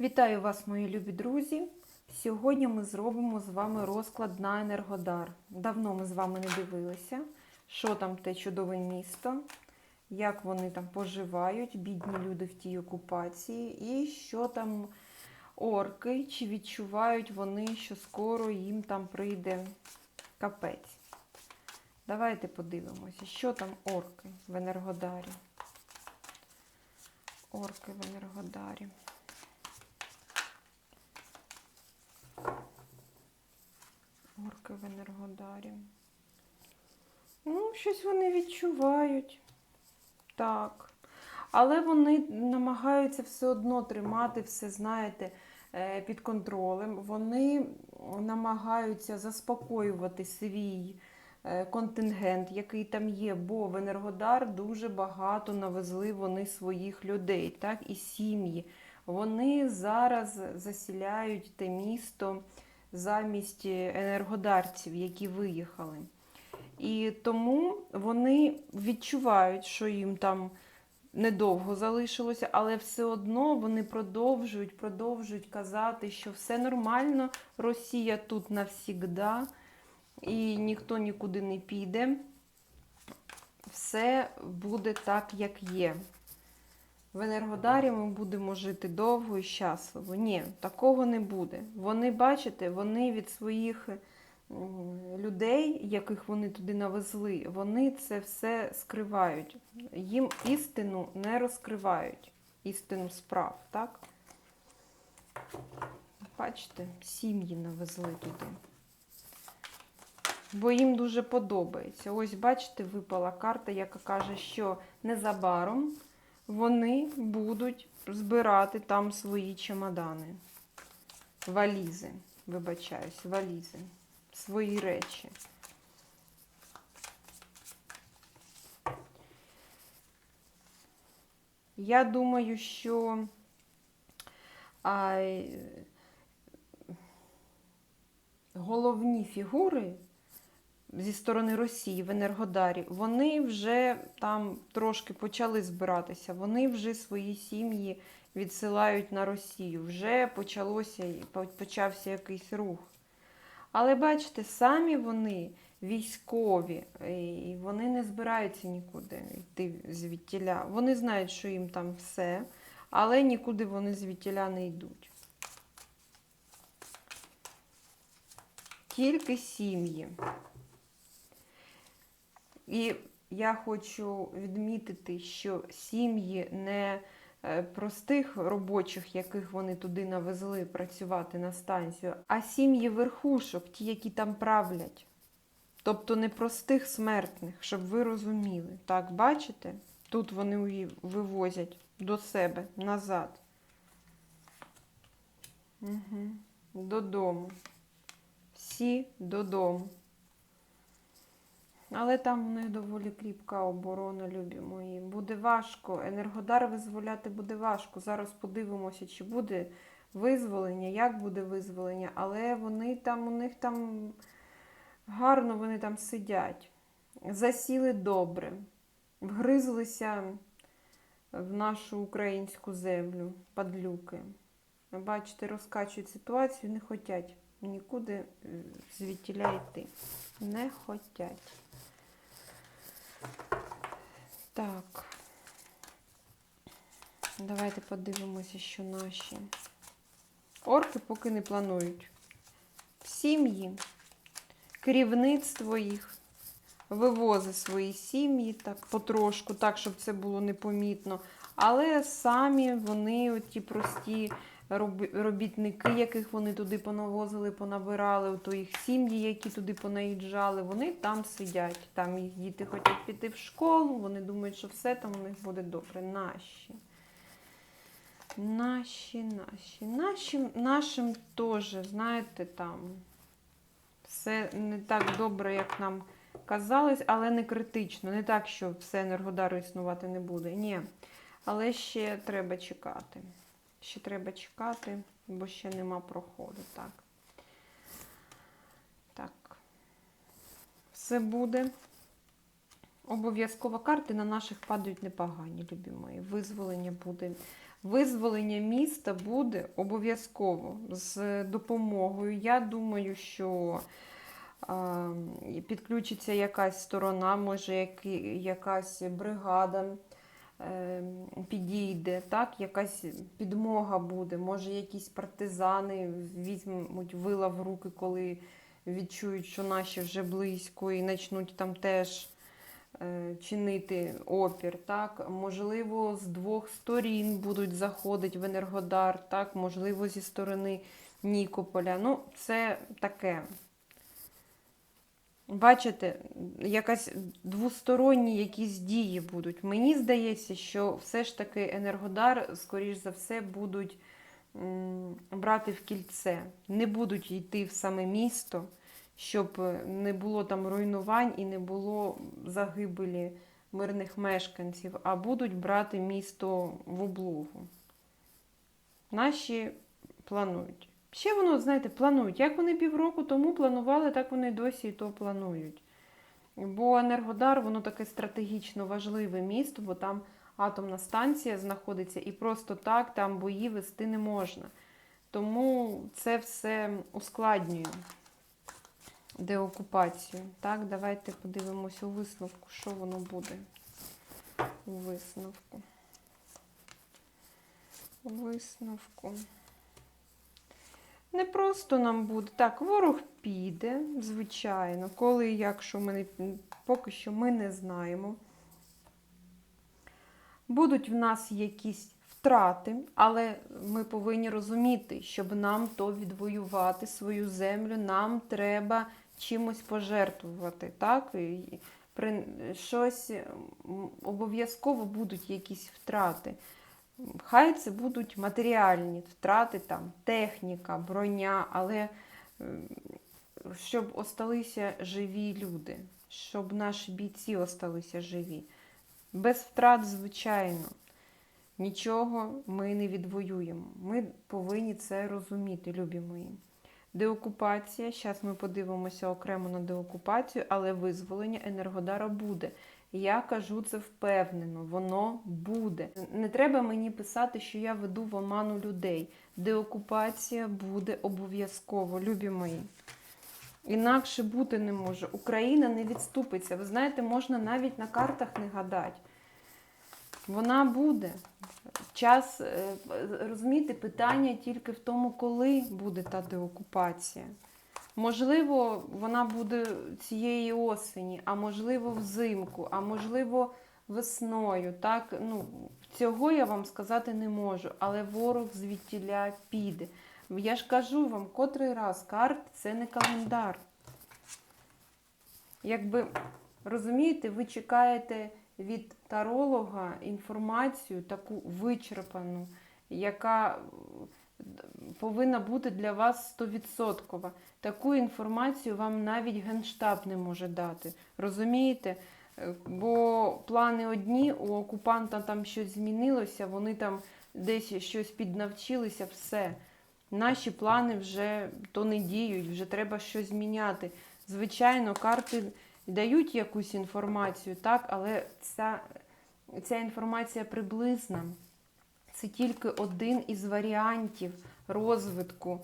Вітаю вас, мої любі друзі! Сьогодні ми зробимо з вами розклад на Енергодар. Давно ми з вами не дивилися, що там те чудове місто, як вони там поживають, бідні люди в тій окупації, і що там орки, чи відчувають вони, що скоро їм там прийде капець. Давайте подивимося, що там орки в Енергодарі. Орки в Енергодарі. Орки в Енергодарі. Ну, щось вони відчувають. Так. Але вони намагаються все одно тримати все, знаєте, е, під контролем. Вони намагаються заспокоювати свій е, контингент, який там є, бо в Енергодар дуже багато навезли вони своїх людей, так, і сім'ї. Вони зараз засіляють те місто замість енергодарців, які виїхали. І тому вони відчувають, що їм там недовго залишилося, але все одно вони продовжують, продовжують казати, що все нормально, Росія тут навсігда, і ніхто нікуди не піде. Все буде так, як є. В Енергодарі ми будемо жити довго і щасливо. Ні, такого не буде. Вони, бачите, вони від своїх людей, яких вони туди навезли, вони це все скривають. Їм істину не розкривають, істину справ, так? Бачите, сім'ї навезли туди. Бо їм дуже подобається. Ось, бачите, випала карта, яка каже, що незабаром вони будуть збирати там свої чемодани. Валізи, вибачаюсь, валізи, свої речі. Я думаю, що а, головні фігури зі сторони Росії в Енергодарі, вони вже там трошки почали збиратися. Вони вже свої сім'ї відсилають на Росію. Вже почалося, почався якийсь рух. Але бачите, самі вони військові, і вони не збираються нікуди йти звідтіля. Вони знають, що їм там все, але нікуди вони звідтіля не йдуть. Тільки сім'ї. І я хочу відмітити, що сім'ї не е, простих робочих, яких вони туди навезли працювати на станцію, а сім'ї верхушок, ті, які там правлять. Тобто не простих смертних, щоб ви розуміли. Так, бачите? Тут вони вивозять до себе назад. Угу. Додому. Всі додому. Але там у них доволі кріпка оборона, любі мої. Буде важко. Енергодар визволяти буде важко. Зараз подивимося, чи буде визволення, як буде визволення. Але вони там, у них там гарно вони там сидять. Засіли добре, вгризлися в нашу українську землю, падлюки. Бачите, розкачують ситуацію, не хочуть нікуди е, звідтіля йти. Не хотять. Так. Давайте подивимося, що наші орки поки не планують. Сім'ї, керівництво їх вивозить свої сім'ї так потрошку, так, щоб це було непомітно. Але самі вони, ті прості робітники, яких вони туди понавозили, понабирали, то їх сім'ї, які туди понаїжджали, вони там сидять. Там їх діти хочуть піти в школу, вони думають, що все там у них буде добре. Наші. Наші, наші. Нашим, нашим теж, знаєте, там все не так добре, як нам казалось, але не критично. Не так, що все енергодару існувати не буде. Ні. Але ще треба чекати. Ще треба чекати, бо ще нема проходу. Так. Так. Все буде. Обов'язково карти на наших падають непогані, любі мої. Визволення буде. Визволення міста буде обов'язково з допомогою. Я думаю, що а, підключиться якась сторона, може якась бригада е, підійде, так? якась підмога буде, може якісь партизани візьмуть вила в руки, коли відчують, що наші вже близько, і почнуть там теж е, чинити опір. Так? Можливо, з двох сторін будуть заходити в Енергодар, так? можливо, зі сторони Нікополя. Ну, це таке. Бачите, якась двосторонні якісь дії будуть. Мені здається, що все ж таки Енергодар, скоріш за все, будуть брати в кільце, не будуть йти в саме місто, щоб не було там руйнувань і не було загибелі мирних мешканців, а будуть брати місто в облогу. Наші планують. Ще воно, знаєте, планують. Як вони півроку тому планували, так вони досі і то планують. Бо Енергодар, воно таке стратегічно важливе місто, бо там атомна станція знаходиться, і просто так там бої вести не можна. Тому це все ускладнює деокупацію. Так, давайте подивимось у висновку, що воно буде у висновку. У висновку. Не просто нам буде. Так, ворог піде, звичайно. Коли і як, ми не, поки що ми не знаємо. Будуть в нас якісь втрати, але ми повинні розуміти, щоб нам то відвоювати свою землю, нам треба чимось пожертвувати. Так? При, щось обов'язково будуть якісь втрати. Хай це будуть матеріальні втрати, там, техніка, броня, але щоб осталися живі люди, щоб наші бійці осталися живі. Без втрат, звичайно, нічого ми не відвоюємо. Ми повинні це розуміти, любі мої. Деокупація, зараз ми подивимося окремо на деокупацію, але визволення Енергодара буде. Я кажу це впевнено, воно буде. Не треба мені писати, що я веду в оману людей. Деокупація буде обов'язково, любі мої. Інакше бути не може. Україна не відступиться. Ви знаєте, можна навіть на картах не гадати. Вона буде. Час, е, розумієте, питання тільки в тому, коли буде та деокупація. Можливо, вона буде цієї осені, а можливо, взимку, а можливо, весною. Так? Ну, цього я вам сказати не можу, але ворог звідтіля піде. Я ж кажу вам, котрий раз карт це не календар. Якби, розумієте, ви чекаєте від таролога інформацію таку вичерпану, яка повинна бути для вас 100%. Таку інформацію вам навіть Генштаб не може дати. Розумієте? Е, Бо плани одні, у окупанта там щось змінилося, вони там десь щось піднавчилися, все. Наші плани вже то не діють, вже треба щось зміняти. Звичайно, карти дають якусь інформацію, так, але ця, ця інформація приблизна. Це тільки один із варіантів розвитку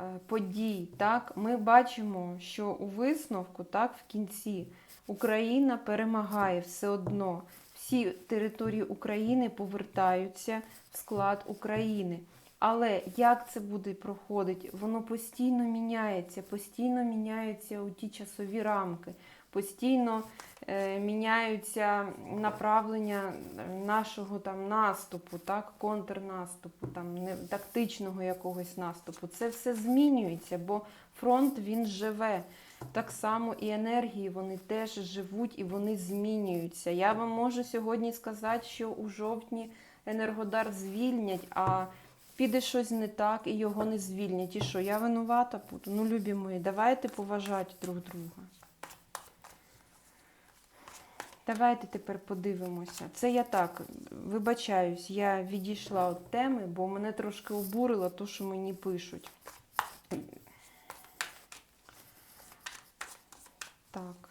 е, подій. Так? Ми бачимо, що у висновку, так, в кінці, Україна перемагає все одно. Всі території України повертаються в склад України. Але як це буде проходити? Воно постійно міняється, постійно міняються у ті часові рамки, постійно е, міняються направлення нашого там наступу, так, контрнаступу, там не тактичного якогось наступу. Це все змінюється, бо фронт він живе. Так само і енергії вони теж живуть і вони змінюються. Я вам можу сьогодні сказати, що у жовтні Енергодар звільнять, а піде щось не так і його не звільнять. І що, я винувата буду? Ну, любі мої, давайте поважати друг друга. Давайте тепер подивимося. Це я так вибачаюсь, я відійшла від теми, бо мене трошки обурило те, що мені пишуть. Так.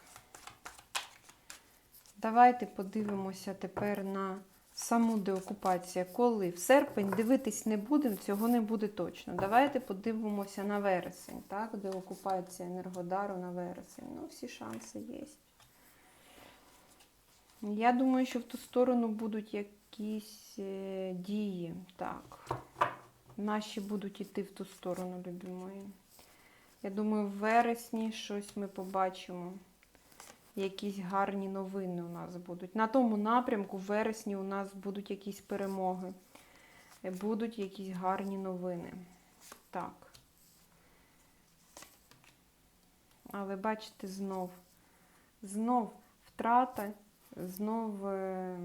Давайте подивимося тепер на саму деокупацію. Коли? В серпень дивитись не будемо, цього не буде точно. Давайте подивимося на вересень. Так? Деокупація Енергодару на вересень. Ну, всі шанси є. Я думаю, що в ту сторону будуть якісь е, дії. Так. Наші будуть йти в ту сторону, любі мої. Я думаю, в вересні щось ми побачимо. Якісь гарні новини у нас будуть. На тому напрямку в вересні у нас будуть якісь перемоги. Е, Будуть якісь гарні новини. Так. Але бачите, знов. Знов втрата, знов е,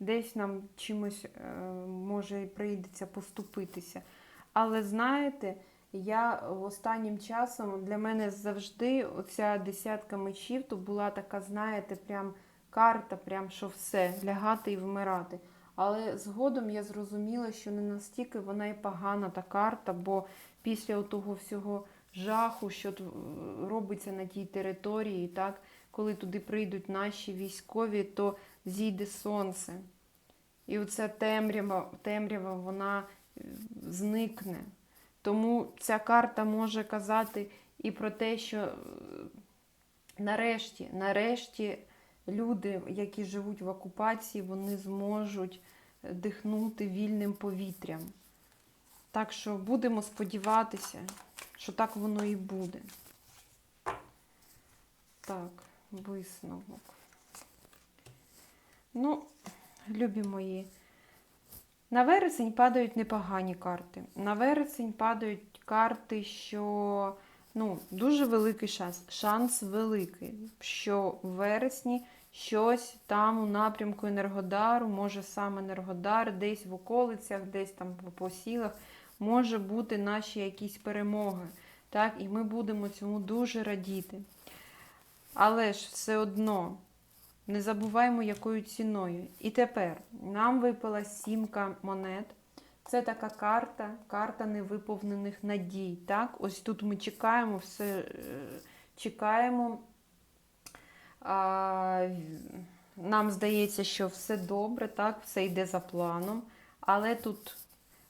десь нам чимось е, може прийдеться поступитися. Але знаєте, я останнім часом для мене завжди оця десятка мечів то була така, знаєте, прям карта, прям що все, лягати і вмирати. Але згодом я зрозуміла, що не настільки вона і погана та карта, бо після того всього жаху, що робиться на тій території, так, коли туди прийдуть наші військові, то зійде сонце. І оця темрява, темрява вона е, зникне. Тому ця карта може казати і про те, що е, нарешті, нарешті люди, які живуть в окупації, вони зможуть е, дихнути вільним повітрям. Так що будемо сподіватися, що так воно і буде. Так, висновок. Ну, любі мої, на вересень падають непогані карти. На вересень падають карти, що ну, дуже великий шанс. Шанс великий, що в вересні щось там у напрямку Енергодару, може сам Енергодар, десь в околицях, десь там по- сілах, може бути наші якісь перемоги. Так? І ми будемо цьому дуже радіти. Але ж все одно не забуваємо, якою ціною. І тепер нам випала сімка монет. Це така карта, карта невиповнених надій. Так? Ось тут ми чекаємо, все е, чекаємо. А, нам здається, що все добре, так? все йде за планом. Але тут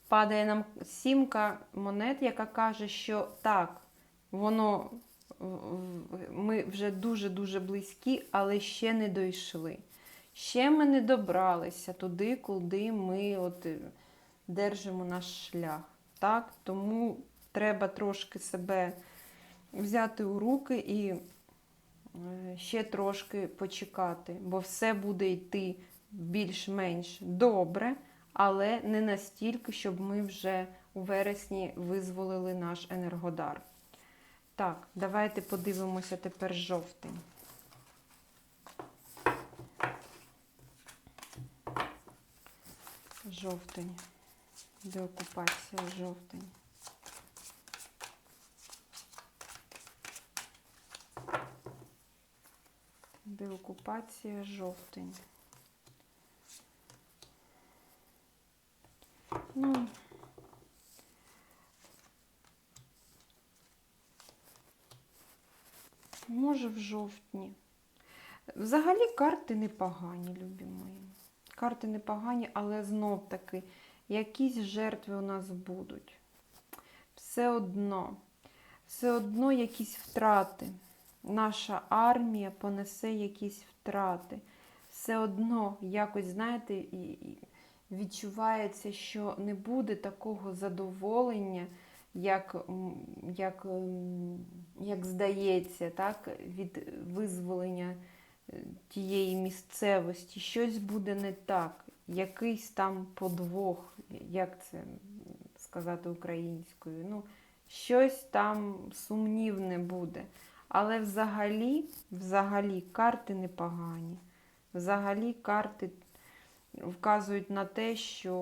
падає нам сімка монет, яка каже, що так, воно ми вже дуже-дуже близькі, але ще не дійшли. Ще ми не добралися туди, куди ми от е, держимо наш шлях. Так? Тому треба трошки себе взяти у руки і е, ще трошки почекати, бо все буде йти більш-менш добре, але не настільки, щоб ми вже у вересні визволили наш енергодар. Так, давайте подивимося тепер жовтень. Жовтень. Деокупація жовтень. Деокупація жовтень. Ну, може в жовтні. Взагалі карти непогані, любі мої. Карти непогані, але знов таки якісь жертви у нас будуть. Все одно, все одно якісь втрати. Наша армія понесе якісь втрати. Все одно якось, знаєте, відчувається, що не буде такого задоволення, як, як, ем, як здається, так, від визволення е, тієї місцевості. Щось буде не так, якийсь там подвох, як це сказати українською. Ну, щось там сумнівне буде. Але взагалі, взагалі карти непогані. Взагалі карти вказують на те, що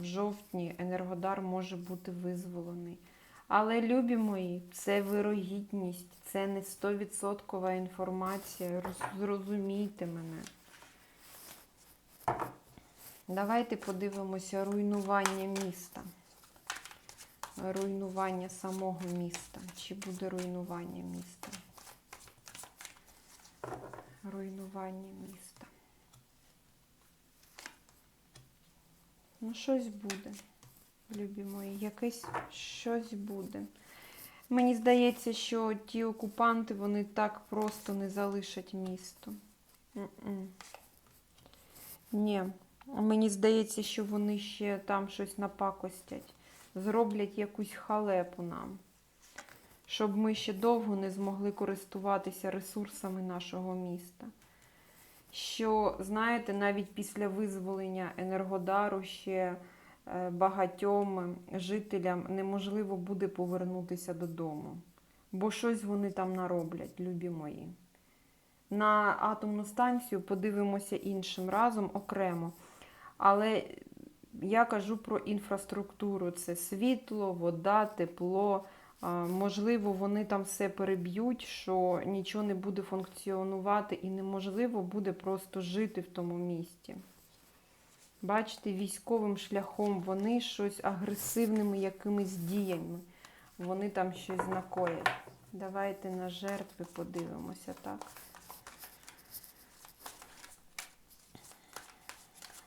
в жовтні Енергодар може бути визволений. Але, любі мої, це вирогідність, це не 100% інформація. Зрозумійте мене. Давайте подивимося руйнування міста. Руйнування самого міста. Чи буде руйнування міста? Руйнування міста. Ну, щось буде, любі мої, якесь щось буде. Мені здається, що ті окупанти вони так просто не залишать місто. М-м. Ні, мені здається, що вони ще там щось напакостять, зроблять якусь халепу нам, щоб ми ще довго не змогли користуватися ресурсами нашого міста. Що, знаєте, навіть після визволення Енергодару ще е, багатьом жителям неможливо буде повернутися додому. Бо щось вони там нароблять, любі мої. На атомну станцію подивимося іншим разом окремо. Але я кажу про інфраструктуру: це світло, вода, тепло. Можливо, вони там все переб'ють, що нічого не буде функціонувати, і неможливо буде просто жити в тому місті. Бачите, військовим шляхом вони щось агресивними якимись діями. Вони там щось знакоять. Давайте на жертви подивимося, так?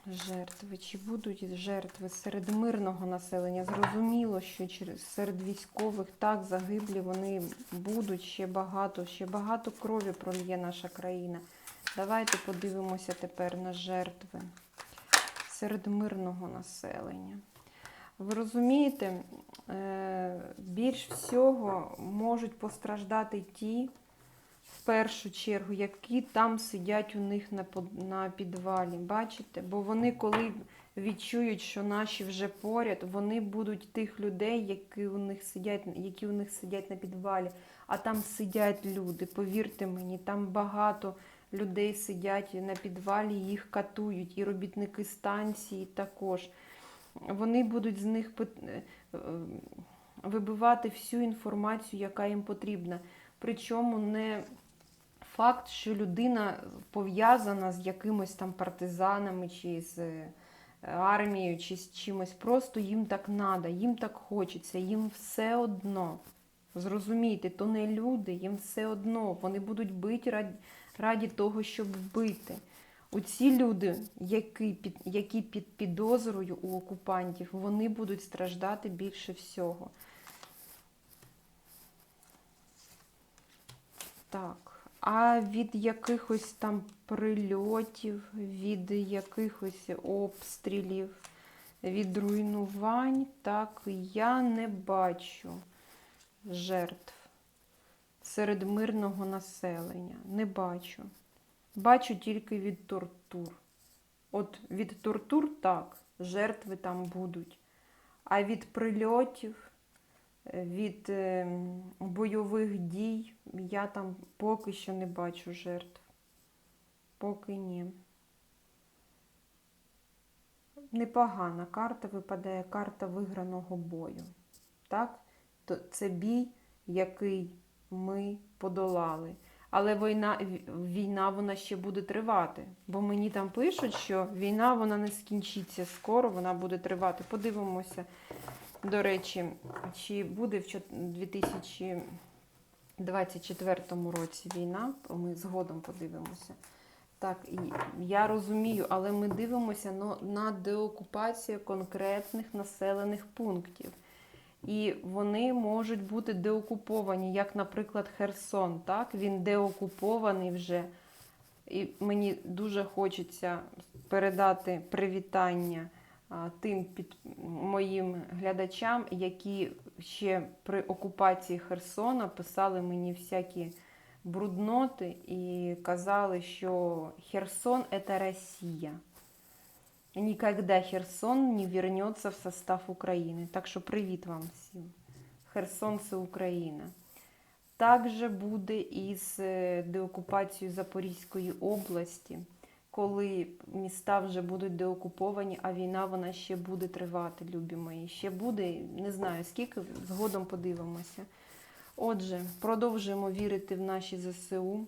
Жертви. Чи будуть жертви серед мирного населення? Зрозуміло, що через серед військових так загиблі вони будуть ще багато, ще багато крові прольє наша країна. Давайте подивимося тепер на жертви серед мирного населення. Ви розумієте, е, більш всього можуть постраждати ті, в першу чергу, які там сидять у них на, на підвалі. Бачите? Бо вони, коли відчують, що наші вже поряд, вони будуть тих людей, які у них сидять, які у них сидять на підвалі. А там сидять люди. Повірте мені, там багато людей сидять на підвалі, їх катують, і робітники станції також. Вони будуть з них е, вибивати всю інформацію, яка їм потрібна. Причому не факт, що людина пов'язана з якимось там партизанами чи з е, армією, чи з чимось. Просто їм так надо, їм так хочеться, їм все одно. Зрозумійте, то не люди, їм все одно. Вони будуть бити раді, раді того, щоб вбити. Оці люди, які під, які під підозрою у окупантів, вони будуть страждати більше всього. Так. А від якихось там прильотів, від якихось обстрілів, від руйнувань, так, я не бачу жертв серед мирного населення. Не бачу. Бачу тільки від тортур. От від тортур так, жертви там будуть. А від прильотів, від е, бойових дій я там поки що не бачу жертв. Поки ні. Непогана карта випадає карта виграного бою. Так? То це бій, який ми подолали. Але війна, війна вона ще буде тривати. Бо мені там пишуть, що війна вона не скінчиться скоро, вона буде тривати. Подивимося, до речі, чи буде в чот- 2024 році війна. Ми згодом подивимося. Так, і я розумію, але ми дивимося на, деокупацію конкретних населених пунктів. І вони можуть бути деокуповані, як, наприклад, Херсон. Так? Він деокупований вже. І мені дуже хочеться передати привітання тим під моїм глядачам, які ще при окупації Херсона писали мені всякі брудноти і казали, що Херсон це Росія. Никогда Херсон не вернется в состав України. Так що привіт вам всім. Херсон це Україна. Також буде із е, деокупацією Запорізької області, коли міста вже будуть деокуповані, а війна вона ще буде тривати, любі мої. Ще буде, не знаю скільки, згодом подивимося. Отже, продовжуємо вірити в наші ЗСУ,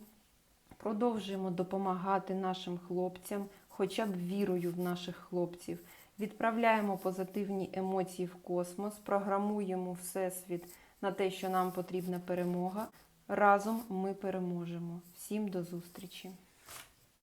продовжуємо допомагати нашим хлопцям, хоча б вірою в наших хлопців. Відправляємо позитивні емоції в космос, програмуємо Всесвіт на те, що нам потрібна перемога. Разом ми переможемо. Всім до зустрічі!